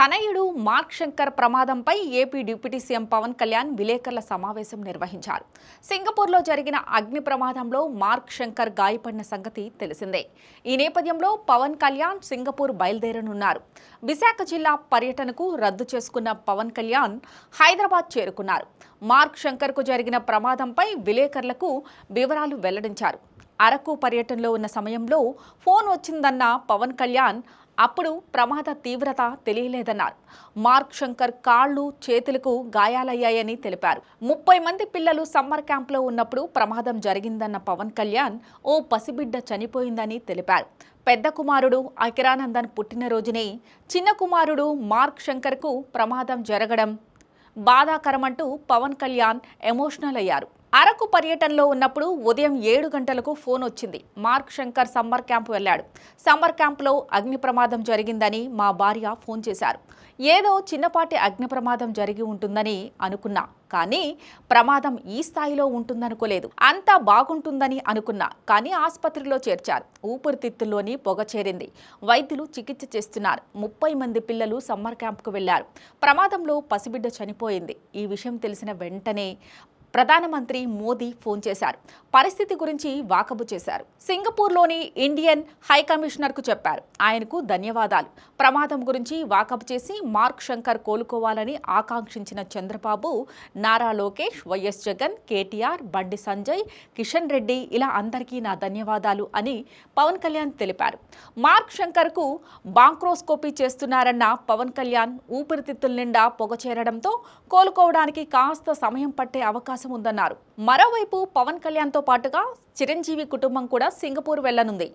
తనయుడు మార్క్ శంకర్ ప్రమాదంపై AP deputy CM Pawan Kalyan విలేకరుల సమావేశం నిర్వహించారు. సింగపూర్లో జరిగిన అగ్ని ప్రమాదంలో మార్క్ శంకర్ గాయపడిన సంగతి తెలిసిందే. ఈ నేపథ్యంలో పవన్ కళ్యాణ్ సింగపూర్ బయలుదేరనున్నారు. విశాఖ జిల్లా పర్యటనకు రద్దు చేసుకున్న పవన్ కళ్యాణ్ హైదరాబాద్ చేరుకున్నారు. మార్క్ శంకర్కు జరిగిన ప్రమాదంపై విలేకరులకు వివరాలు వెల్లడించారు. అరకు పర్యటనలో ఉన్న సమయంలో ఫోన్ వచ్చిందన్న పవన్ కళ్యాణ్ అప్పుడు ప్రమాద తీవ్రత తెలియలేదన్నారు. మార్క్ శంకర్ కాళ్ళు చేతులకు గాయాలయ్యాయని తెలిపారు. ముప్పై మంది పిల్లలు సమ్మర్ క్యాంప్లో ఉన్నప్పుడు ప్రమాదం జరిగిందన్న పవన్ కళ్యాణ్ ఓ పసిబిడ్డ చనిపోయిందని తెలిపారు. పెద్ద కుమారుడు అకిరానందన్ పుట్టినరోజునే చిన్న కుమారుడు మార్క్ శంకర్కు ప్రమాదం జరగడం బాధాకరమంటూ పవన్ కళ్యాణ్ ఎమోషనల్ అయ్యారు. అరకు పర్యటనలో ఉన్నప్పుడు ఉదయం ఏడు గంటలకు ఫోన్ వచ్చింది. మార్క్ శంకర్ సమ్మర్ క్యాంప్ వెళ్ళాడు. సమ్మర్ క్యాంప్లో అగ్ని ప్రమాదం జరిగిందని మా భార్య ఫోన్ చేశారు. ఏదో చిన్నపాటి అగ్ని ప్రమాదం జరిగి ఉంటుందని అనుకున్నా. కానీ ప్రమాదం ఈ స్థాయిలో ఉంటుందనుకోలేదు. అంతా బాగుంటుందని అనుకున్నా. కానీ ఆసుపత్రిలో చేర్చారు. ఊపిరితిత్తుల్లోని పొగ చేరింది. వైద్యులు చికిత్స చేస్తున్నారు. ముప్పై మంది పిల్లలు సమ్మర్ క్యాంప్కు వెళ్ళారు ప్రమాదంలో పసిబిడ్డ చనిపోయింది. ఈ విషయం తెలిసిన వెంటనే ప్రధానమంత్రి మోదీ ఫోన్ చేశారు. పరిస్థితి గురించి వాకబు చేశారు. సింగపూర్లోని ఇండియన్ హై కమిషనర్కు చెప్పారు. ఆయనకు ధన్యవాదాలు. ప్రమాదం గురించి వాకబు చేసి మార్క్ శంకర్ కోలుకోవాలని ఆకాంక్షించిన చంద్రబాబు నారా లోకేష్ వైఎస్ జగన్ కేటీఆర్ బండి సంజయ్ కిషన్ రెడ్డి ఇలా అందరికీ నా ధన్యవాదాలు అని పవన్ కళ్యాణ్ తెలిపారు. మార్క్ శంకర్కు బాంక్రోస్కోపీ చేస్తున్నారన్న పవన్ కళ్యాణ్ ఊపిరితిత్తుల నిండా పొగ చేరడంతో కోలుకోవడానికి కాస్త సమయం పట్టే అవకాశం అవకాశం ఉందన్నారు. మరోవైపు పవన్ కళ్యాణ్తో పాటుగా చిరంజీవి కుటుంబం కూడా సింగపూర్ వెళ్ళనుంది